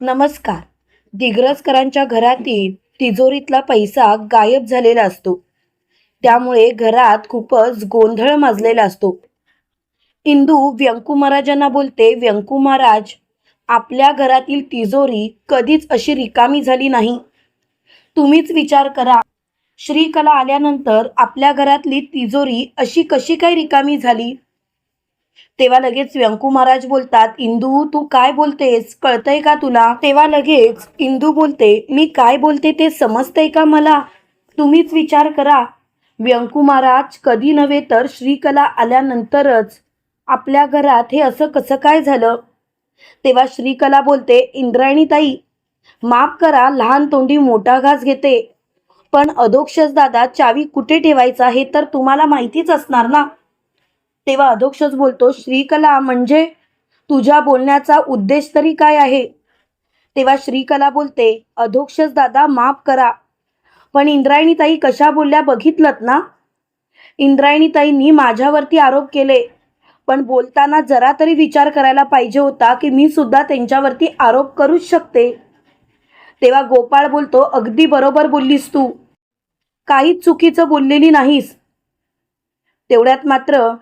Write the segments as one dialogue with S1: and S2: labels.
S1: नमस्कार. दिग्रजकरांच्या घरातील तिजोरीतला पैसा गायब झालेला असतो. त्यामुळे घरात खूपच गोंधळ माजलेला असतो. इंदू व्यंकू महाराजांना बोलते व्यंकू महाराज आपल्या घरातील तिजोरी कधीच अशी रिकामी झाली नाही. तुम्हीच विचार करा. श्रीकला आल्यानंतर आपल्या घरातली तिजोरी अशी कशी काय रिकामी झाली? तेव्हा लगेच व्यंकू महाराज बोलतात इंदू तू काय बोलतेस? कळतंय का तुला? तेव्हा लगेच इंदू बोलते मी काय बोलते ते समजतंय का मला? तुम्हीच विचार करा. व्यंकू महाराज कधी नव्हे तर श्रीकला आल्यानंतरच. आपल्या घरात हे असं कसं काय झालं? तेव्हा श्रीकला बोलते इंद्रायणी ताई माफ करा लहान तोंडी मोठा घास घेते. पण अधोक्षस दादा चावी कुठे ठेवायचा हे तर तुम्हाला माहितीच असणार ना? तेव्हा अधोक्षज बोलतो श्रीकला म्हणजे तुझ्या बोलण्याचा उद्देश तरी काय आहे? तेव्हा श्रीकला बोलते अधोक्षस दादा माफ करा. पण इंद्रायणी ताई कशा बोलल्या बघितलत ना? इंद्रायणी ताईंनी माझ्यावरती आरोप केले. पण बोलताना जरा तरी विचार करायला पाहिजे होता की मी सुद्धा त्यांच्यावरती आरोप करूच शकते. तेव्हा गोपाळ बोलतो अगदी बरोबर बोललीस तू. काहीच चुकीचं बोललेली नाहीस. तेवढ्यात मात्र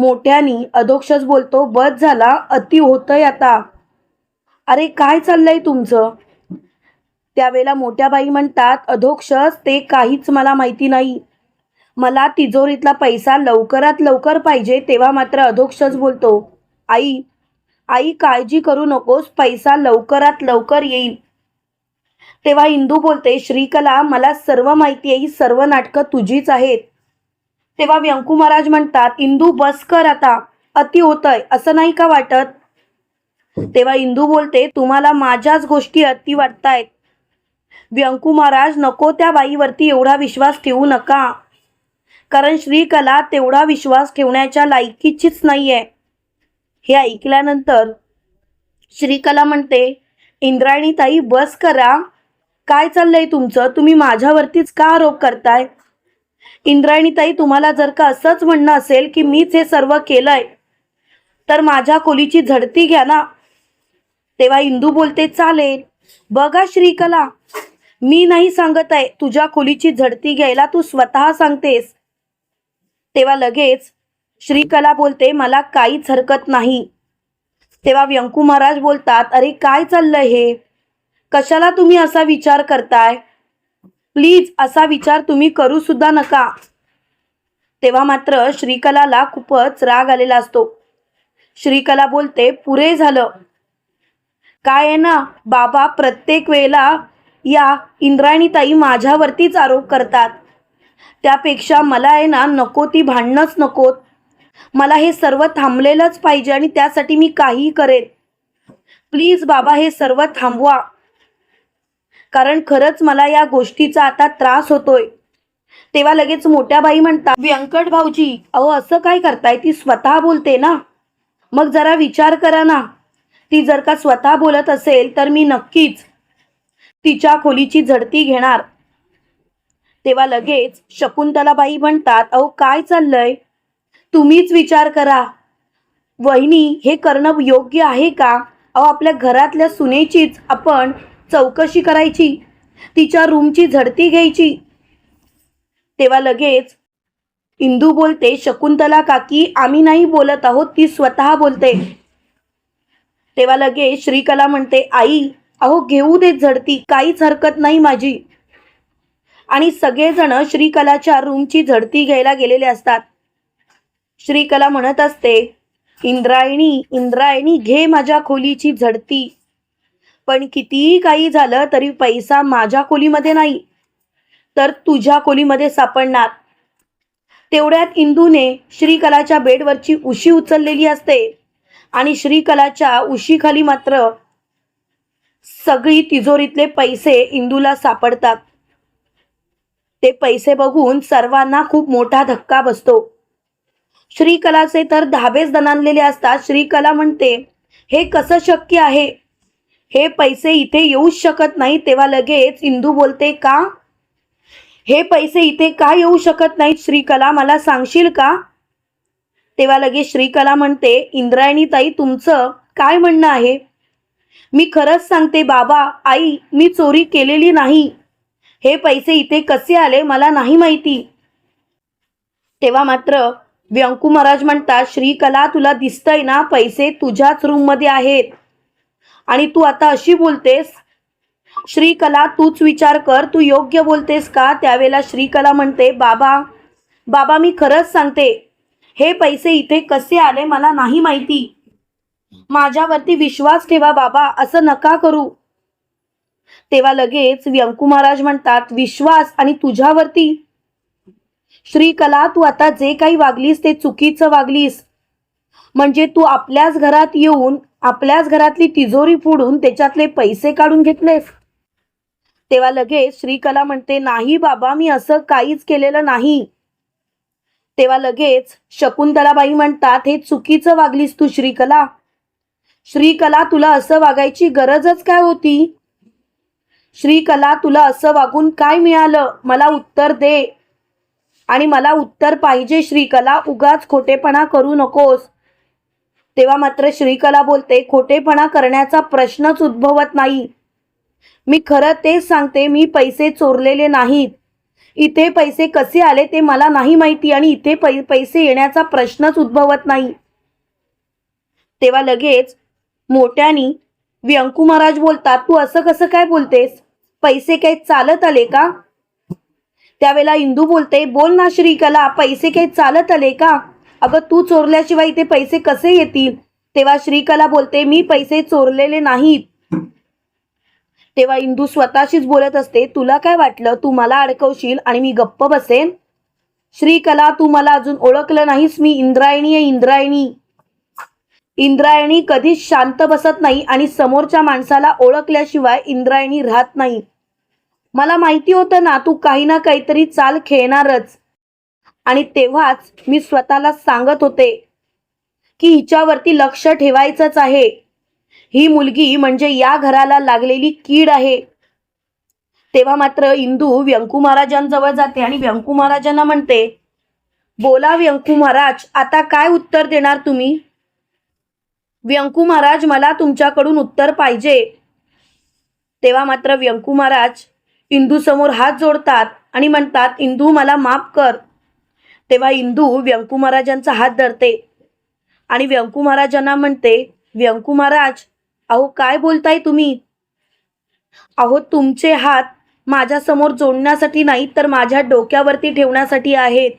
S1: मोठ्यानी अधोक्षच बोलतो बस झाला अति होतंय आता. अरे काय चाललंय तुमचं? त्यावेळेला मोठ्या बाई म्हणतात अधोक्षस ते काहीच मला माहिती नाही. मला तिजोरीतला पैसा लवकरात लवकर पाहिजे तेव्हा मात्र अधोक्षच बोलतो. आई आई काळजी करू नकोस पैसा लवकरात लवकर येईल. तेव्हा इंदू बोलते श्रीकला मला सर्व माहिती आहे ही सर्व नाटकं तुझीच आहेत. तेव्हा व्यंकू महाराज म्हणतात इंदू बस कर आता. अति होतंय. असं नाही का वाटत? तेव्हा इंदू बोलते तुम्हाला माझ्याच गोष्टी अति वाटतायत. व्यंकू महाराज नको त्या बाईवरती एवढा विश्वास ठेवू नका. कारण श्रीकला तेवढा विश्वास ठेवण्याच्या लायकीचीच नाहीये. हे ऐकल्यानंतर श्रीकला म्हणते इंद्रायणी ताई बस करा. काय चाललंय तुमचं? तुम्ही माझ्यावरतीच का आरोप करताय? इंद्रायणीताई तुम्हाला जर का असंच म्हणणं असेल की मीच हे सर्व केलंय तर माझ्या खोलीची झडती घ्या ना. तेव्हा इंदू बोलते चालेल. बघा श्रीकला मी नाही सांगत आहे तुझ्या खोलीची झडती घ्यायला तू स्वतः सांगतेस. तेव्हा लगेच श्रीकला बोलते मला काहीच हरकत नाही. तेव्हा व्यंकू महाराज बोलतात अरे काय चाललंय हे? कशाला तुम्ही असा विचार करताय? प्लीज असा विचार तुम्ही करू सुद्धा नका. तेव्हा मात्र श्रीकलाला खूपच राग आलेला असतो. श्रीकला बोलते पुरे झालं. काय आहे ना बाबा प्रत्येक वेळेला या इंद्रायणीताई माझ्यावरतीच आरोप करतात. त्यापेक्षा मला आहे ना नको ती भांडणंच नकोत. मला हे सर्व थांबलेलंच पाहिजे आणि त्यासाठी मी काहीही करेन. प्लीज बाबा हे सर्व थांबवा. कारण खरंच मला या गोष्टीचा आता त्रास होतोय. तेव्हा लगेच मोठ्या बाई म्हणतात व्यंकट भाऊजी अहो असं काय करताय? ती स्वतः बोलते ना. मग जरा विचार करा ना. ती जर का स्वतः बोलत असेल तर मी नक्कीच तिच्या खोलीची झडती घेणार. तेव्हा लगेच शकुंतलाबाई म्हणतात अहो काय चाललंय? तुम्हीच विचार करा. वहिनी हे करणं योग्य आहे का? अहो आपल्या घरातल्या सुनेचीच आपण चौकशी करायची. तिच्या रूमची झडती घ्यायची. तेव्हा लगेच इंदू बोलते शकुंतला काकी आम्ही नाही बोलत आहोत ती स्वतः बोलते. तेव्हा लगेच श्रीकला म्हणते आई अहो घेऊ देत झडती काहीच हरकत नाही माझी. आणि सगळेजण श्रीकलाच्या रूमची झडती घ्यायला गेलेले असतात. श्रीकला म्हणत असते इंद्रायणी इंद्रायणी घे माझ्या खोलीची झडती. पण कितीही काही झालं तरी पैसा माझ्या खोलीमध्ये नाही. तर तुझ्या खोलीमध्ये सापडणार. तेवढ्यात इंदूने श्रीकलाच्या बेडवरची उशी उचललेली असते. आणि श्रीकलाच्या उशीखाली मात्र सगळी तिजोरीतले पैसे इंदूला सापडतात. ते पैसे बघून सर्वांना खूप मोठा धक्का बसतो. श्रीकलाचे तर धाबेच दणानलेले असतात. श्रीकला म्हणते हे कसं शक्य आहे? हे पैसे इथे येऊच शकत नाही तेव्हा लगेच इंदू बोलते का? हे पैसे इथे का येऊ शकत नाहीत? श्रीकला मला सांगशील का? तेव्हा लगेच श्रीकला म्हणते इंद्रायणी ताई तुमचं काय म्हणणं आहे? मी खरंच सांगते बाबा आई मी चोरी केलेली नाही. हे पैसे इथे कसे आले मला नाही माहिती. तेव्हा मात्र व्यंकू महाराज म्हणतात श्रीकला तुला दिसतंय ना पैसे तुझ्याच रूममध्ये आहेत. आणि तू आता अशी बोलतेस श्रीकला तूच विचार कर तू योग्य बोलतेस का? त्यावेळेला श्रीकला म्हणते बाबा बाबा मी खरंच सांगते हे पैसे इथे कसे आले मला नाही माहिती. माझ्यावरती विश्वास ठेवा बाबा असं नका करू. तेव्हा लगेच व्यंकू महाराज म्हणतात विश्वास आणि तुझ्यावरती. श्रीकला तू आता जे काही वागलीस ते चुकीचं वागलीस. म्हणजे तू आपल्याच घरात येऊन आपल्याच घरातली तिजोरी फोडून त्याच्यातले पैसे काढून घेतलेस तेव्हा लगेच श्रीकला म्हणते नाही बाबा मी असं काहीच केलेलं नाही. तेव्हा लगेच शकुंतलाबाई म्हणतात हे चुकीचं वागलीस तू श्रीकला. श्रीकला तुला असं वागायची गरजच काय होती? श्रीकला तुला असं वागून काय मिळालं? मला उत्तर दे. आणि मला उत्तर पाहिजे श्रीकला. उगाच खोटेपणा करू नकोस. तेव्हा मात्र श्रीकला बोलते खोटेपणा करण्याचा प्रश्नच उद्भवत नाही. मी खरं तेच सांगते मी पैसे चोरलेले नाहीत. इथे पैसे कसे आले ते मला नाही माहिती आणि इथे पै पैसे येण्याचा प्रश्नच उद्भवत नाही. तेव्हा लगेच मोठ्यानी व्यंकू महाराज बोलतात तू असं कसं काय बोलतेस? पैसे काही चालत आले का? त्यावेळेला इंदू बोलते बोल ना श्रीकला पैसे काही चालत आले का? अगं तू चोरल्याशिवाय इथे पैसे कसे येतील? तेव्हा श्रीकला बोलते मी पैसे चोरलेले नाहीत. तेव्हा इंदू स्वतःशीच बोलत असते तुला काय वाटलं? तू मला अडकवशील आणि मी गप्प बसेन? श्रीकला तू मला अजून ओळखलं नाहीस मी इंद्रायणी आहे इंद्रायणी. इंद्रायणी कधीच शांत बसत नाही आणि समोरच्या माणसाला ओळखल्याशिवाय इंद्रायणी राहत नाही. मला माहिती होतं ना तू काही ना काहीतरी चाल खेळणारच. आणि तेव्हाच मी स्वतःला सांगत होते की हिच्यावरती लक्ष ठेवायचंच आहे. ही मुलगी म्हणजे या घराला लागलेली कीड आहे. तेव्हा मात्र इंदू व्यंकू महाराजांजवळ जाते आणि व्यंकू महाराजांना म्हणते बोला व्यंकू महाराज आता काय उत्तर देणार तुम्ही? व्यंकू महाराज मला तुमच्याकडून उत्तर पाहिजे. तेव्हा मात्र व्यंकू महाराज इंदू समोर हात जोडतात आणि म्हणतात इंदू मला माफ कर. तेव्हा इंदू व्यंकू महाराजांचा हात धरते. आणि व्यंकू महाराजांना म्हणते व्यंकू महाराज अहो काय बोलताय तुम्ही? अहो तुमचे हात माझ्यासमोर जोडण्यासाठी नाही तर माझ्या डोक्यावरती ठेवण्यासाठी आहेत.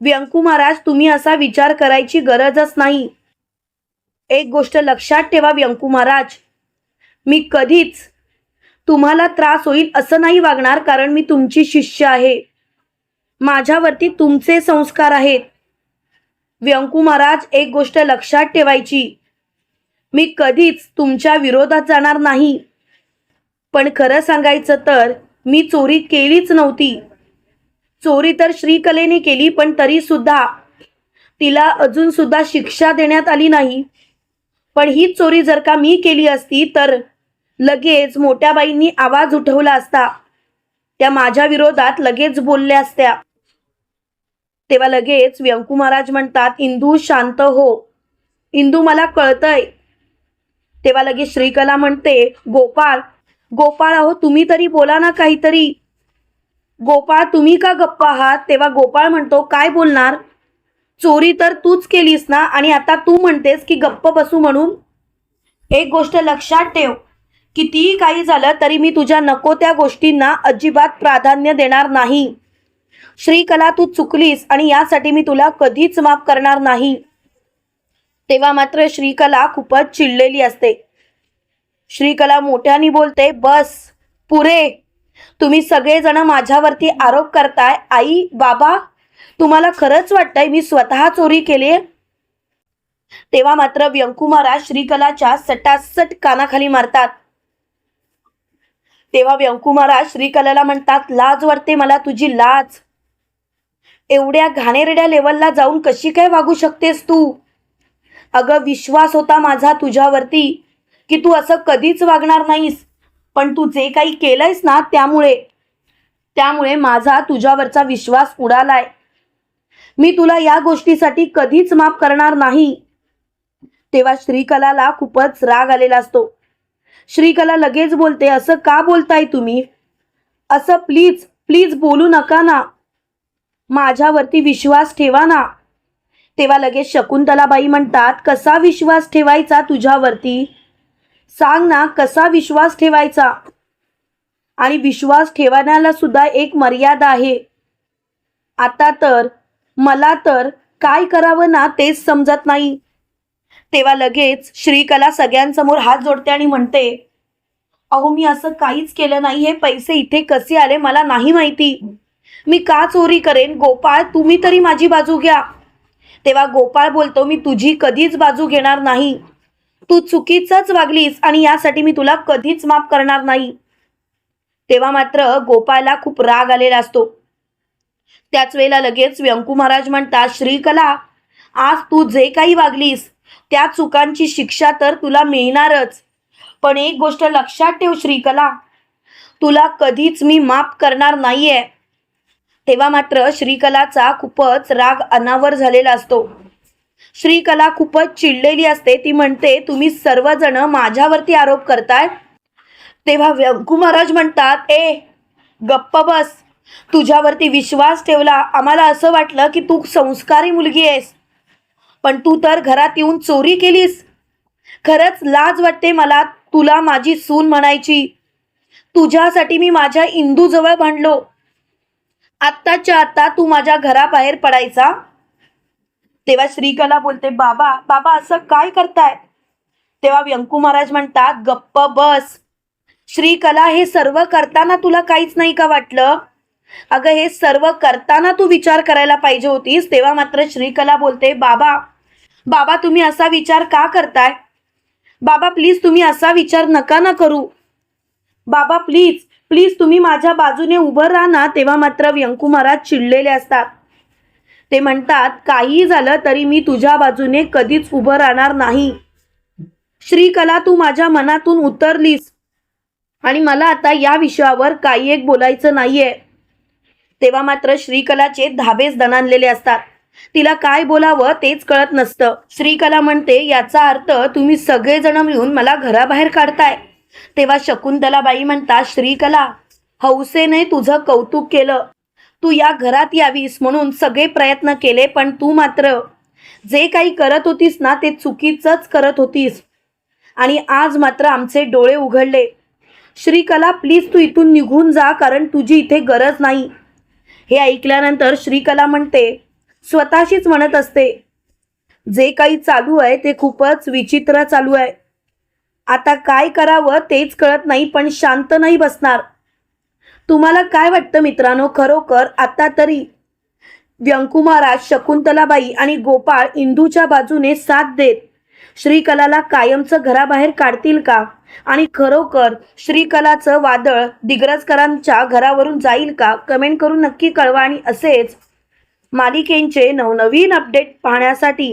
S1: व्यंकू महाराज तुम्ही असा विचार करायची गरजच नाही. एक गोष्ट लक्षात ठेवा व्यंकू महाराज. मी कधीच तुम्हाला त्रास होईल असं नाही वागणार कारण मी तुमची शिष्य आहे. माझ्यावरती तुमचे संस्कार आहेत. व्यंकू महाराज एक गोष्ट लक्षात ठेवायची. मी कधीच तुमच्या विरोधात जाणार नाही. पण खरं सांगायचं तर मी चोरी केलीच नव्हती. चोरी तर श्रीकलेने केली पण तरी सुद्धा तिला अजून सुद्धा शिक्षा देण्यात आली नाही. पण ही चोरी जर का मी केली असती तर लगेच मोठ्या बाईंनी आवाज उठवला असता. त्या माझ्या विरोधात लगेच बोलल्या असत्या. तेव्हा लगेच व्यंकू महाराज म्हणतात इंदू शांत हो. इंदू मला कळतंय. तेव्हा लगेच श्रीकला म्हणते गोपाळ गोपाळ अहो तुम्ही तरी बोला ना काहीतरी. गोपाळ तुम्ही का गप्प आहात? तेव्हा गोपाळ म्हणतो काय बोलणार? चोरी तर तूच केलीस ना आणि आता तू म्हणतेस की गप्प बसू म्हणून? एक गोष्ट लक्षात ठेव कितीही काही झालं तरी मी तुझ्या नको त्या गोष्टींना अजिबात प्राधान्य देणार नाही. श्रीकला तू चुकलीस आणि यासाठी मी तुला कधीच माफ करणार नाही. तेव्हा मात्र श्रीकला खूपच चिडलेली असते. श्रीकला मोठ्यानी बोलते बस पुरे. तुम्ही सगळेजण माझ्यावरती आरोप करताय. आई बाबा तुम्हाला खरंच वाटतंय मी स्वतः चोरी केली तेव्हा मात्र व्यंकू महाराज श्रीकलाच्या सटासट कानाखाली मारतात. तेव्हा व्यंकू महाराज श्रीकलाला म्हणतात लाज वाटते मला तुझी लाज. एवढ्या घाणेरड्या लेवलला जाऊन कशी काय वागू शकतेस तू? अगं विश्वास होता माझा तुझ्यावरती की तू असं कधीच वागणार नाहीस. पण तू जे काही केलंयस ना त्यामुळे त्यामुळे माझा तुझ्यावरचा विश्वास उडालाय. मी तुला या गोष्टीसाठी कधीच माफ करणार नाही. तेव्हा श्रीकलाला खूपच राग आलेला असतो. श्रीकला लगेच बोलते असं का बोलताय तुम्ही? असं प्लीज प्लीज बोलू नका ना. माझ्यावरती विश्वास ठेवा ना. तेव्हा लगेच शकुंतलाबाई म्हणतात कसा विश्वास ठेवायचा तुझ्यावरती? सांग ना कसा विश्वास ठेवायचा? आणि विश्वास ठेवण्याला सुद्धा एक मर्यादा आहे. आता तर मला तर काय करावं ना तेच समजत नाही. तेव्हा लगेच श्रीकला सगळ्यांसमोर हात जोडते आणि म्हणते अहो मी असं काहीच केलं नाही हे पैसे इथे कसे आले मला नाही माहिती. मी का चोरी करेन? गोपाळ तुम्ही तरी माझी बाजू घ्या. तेव्हा गोपाळ बोलतो मी तुझी कधीच बाजू घेणार नाही. तू चुकीचंच वागलीस आणि यासाठी मी तुला कधीच माफ करणार नाही. तेव्हा मात्र गोपाळला खूप राग आलेला असतो. त्याच वेळेला लगेच व्यंकू महाराज म्हणतात श्रीकला आज तू जे काही वागलीस त्या चुकांची शिक्षा तर तुला मिळणारच. पण एक गोष्ट लक्षात ठेव श्रीकला. तुला कधीच मी माफ करणार नाहीये. तेव्हा मात्र श्रीकलाचा खूपच राग अनावर झालेला असतो. श्रीकला खूपच चिडलेली असते. ती म्हणते तुम्ही सर्वजण माझ्यावरती आरोप करताय? तेव्हा व्यंकू महाराज म्हणतात ए गप्प बस. तुझ्यावरती विश्वास ठेवला. आम्हाला असं वाटलं की तू संस्कारी मुलगी आहेस. पण तू तर घरात येऊन चोरी केलीस. खरंच लाज वाटते मला तुला माझी सून म्हणायची. तुझ्यासाठी मी माझ्या इंदूजवळ भांडलो. आत्ताच्या आत्ता तू माझ्या घराबाहेर पडायचा. तेव्हा श्रीकला बोलते बाबा बाबा असं काय करताय तेव्हा व्यंकू महाराज म्हणतात गप्प बस. श्रीकला हे सर्व करताना तुला काहीच नाही का वाटलं? अगं हे सर्व करताना तू विचार करायला पाहिजे होतीस. तेव्हा मात्र श्रीकला बोलते बाबा बाबा तुम्ही असा विचार का करताय? बाबा प्लीज तुम्ही असा विचार नका ना करू. बाबा प्लीज प्लीज तुम्ही माझ्या बाजूने उभं राहा ना तेव्हा मात्र व्यंकू महाराज चिडलेले असतात. ते म्हणतात काही झालं तरी मी तुझ्या बाजूने कधीच उभं राहणार नाही. श्रीकला तू माझ्या मनातून उतरलीस. आणि मला आता या विषयावर काही एक बोलायचं नाहीये. तेव्हा मात्र श्रीकलाचे धाबेच दणानलेले असतात. तिला काय बोलावं तेच कळत नसतं. श्रीकला म्हणते याचा अर्थ तुम्ही सगळेजण मिळून मला घराबाहेर काढताय. तेव्हा शकुंतलाबाई म्हणतात श्रीकला हौसेने तुझं कौतुक केलं. तू या घरात यावीस म्हणून सगळे प्रयत्न केले पण तू मात्र जे काही करत होतीस ना ते चुकीचंच करत होतीस. आणि आज मात्र आमचे डोळे उघडले. श्रीकला प्लीज तू इथून निघून जा कारण तुझी इथे गरज नाही. हे ऐकल्यानंतर श्रीकला म्हणते स्वतःशीच म्हणत असते. जे काही चालू आहे ते खूपच विचित्र चालू आहे. आता काय करावं तेच कळत नाही पण शांत नाही बसणार. तुम्हाला काय वाटतं मित्रांनो? खरोखर आता तरी व्यंकुमारा शकुंतलाबाई आणि गोपाळ इंदूच्या बाजूने साथ देत श्रीकलाला कायमचं घराबाहेर काढतील का? आणि खरोखर श्रीकलाचं वादळ दिग्रजकरांच्या घरावरून जाईल का? कमेंट करून नक्की कळवा आणि असेच मालिकेंचे नवनवीन अपडेट पाहण्यासाठी